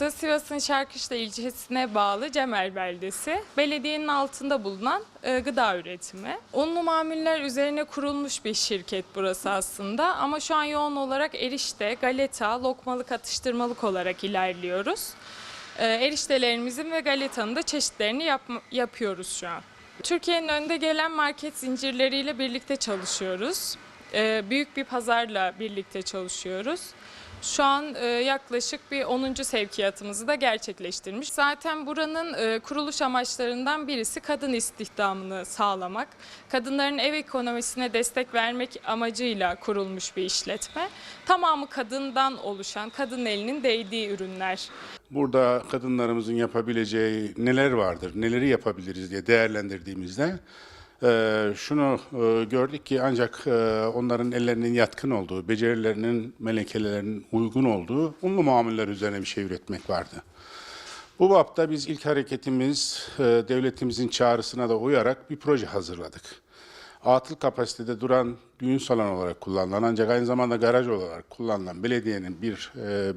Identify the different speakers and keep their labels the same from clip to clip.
Speaker 1: Burası Sivas'ın Şarkışla ilçesine bağlı Cemel beldesi. Belediyenin altında bulunan e, gıda üretimi. Unlu mamuller üzerine kurulmuş bir şirket burası aslında ama şu an yoğun olarak erişte, galeta, lokmalık, atıştırmalık olarak ilerliyoruz. E, eriştelerimizin ve galetanın da çeşitlerini yapma- yapıyoruz şu an. Türkiye'nin önde gelen market zincirleriyle birlikte çalışıyoruz. E, büyük bir pazarla birlikte çalışıyoruz. Şu an e, yaklaşık bir 10. sevkiyatımızı da gerçekleştirmiş. Zaten buranın e, kuruluş amaçlarından birisi kadın istihdamını sağlamak. Kadınların ev ekonomisine destek vermek amacıyla kurulmuş bir işletme. Tamamı kadından oluşan, kadın elinin değdiği ürünler.
Speaker 2: Burada kadınlarımızın yapabileceği neler vardır, neleri yapabiliriz diye değerlendirdiğimizde e, şunu e, gördük ki ancak e, onların ellerinin yatkın olduğu, becerilerinin, melekelerinin uygun olduğu unlu mamuller üzerine bir şey üretmek vardı. Bu bapta biz ilk hareketimiz e, devletimizin çağrısına da uyarak bir proje hazırladık. Atıl kapasitede duran düğün salonu olarak kullanılan ancak aynı zamanda garaj olarak kullanılan belediyenin bir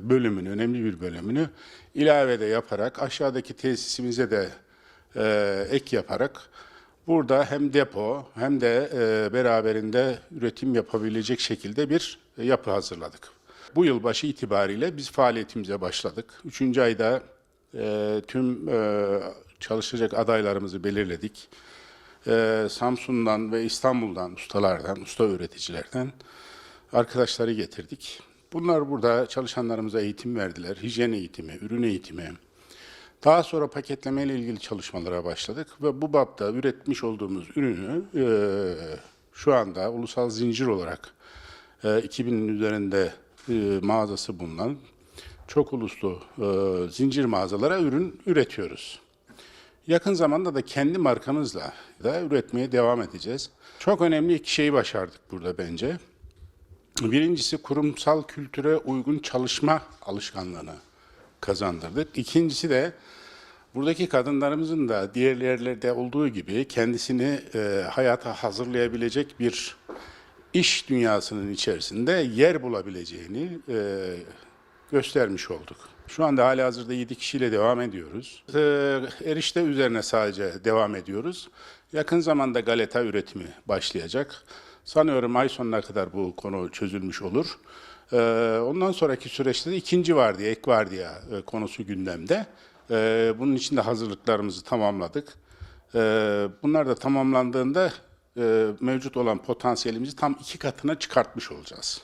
Speaker 2: bölümünü, önemli bir bölümünü ilavede yaparak aşağıdaki tesisimize de ek yaparak burada hem depo hem de e, beraberinde üretim yapabilecek şekilde bir yapı hazırladık. Bu yılbaşı itibariyle biz faaliyetimize başladık. Üçüncü ayda e, tüm e, çalışacak adaylarımızı belirledik. E, Samsun'dan ve İstanbul'dan ustalardan, usta üreticilerden arkadaşları getirdik. Bunlar burada çalışanlarımıza eğitim verdiler. Hijyen eğitimi, ürün eğitimi. Daha sonra paketleme ile ilgili çalışmalara başladık ve bu bapta üretmiş olduğumuz ürünü e, şu anda ulusal zincir olarak e, 2000'in üzerinde e, mağazası bulunan çok uluslu e, zincir mağazalara ürün üretiyoruz. Yakın zamanda da kendi markamızla da üretmeye devam edeceğiz. Çok önemli iki şeyi başardık burada bence. Birincisi kurumsal kültüre uygun çalışma alışkanlığını kazandırdık. İkincisi de buradaki kadınlarımızın da diğer yerlerde olduğu gibi kendisini e, hayata hazırlayabilecek bir iş dünyasının içerisinde yer bulabileceğini e, göstermiş olduk. Şu anda hali hazırda 7 kişiyle devam ediyoruz. E, erişte üzerine sadece devam ediyoruz. Yakın zamanda galeta üretimi başlayacak. Sanıyorum ay sonuna kadar bu konu çözülmüş olur. E, ondan sonraki süreçte de ikinci vardiya, ek vardiya e, konusu gündemde. E, bunun için de hazırlıklarımızı tamamladık. E, bunlar da tamamlandığında e, mevcut olan potansiyelimizi tam iki katına çıkartmış olacağız.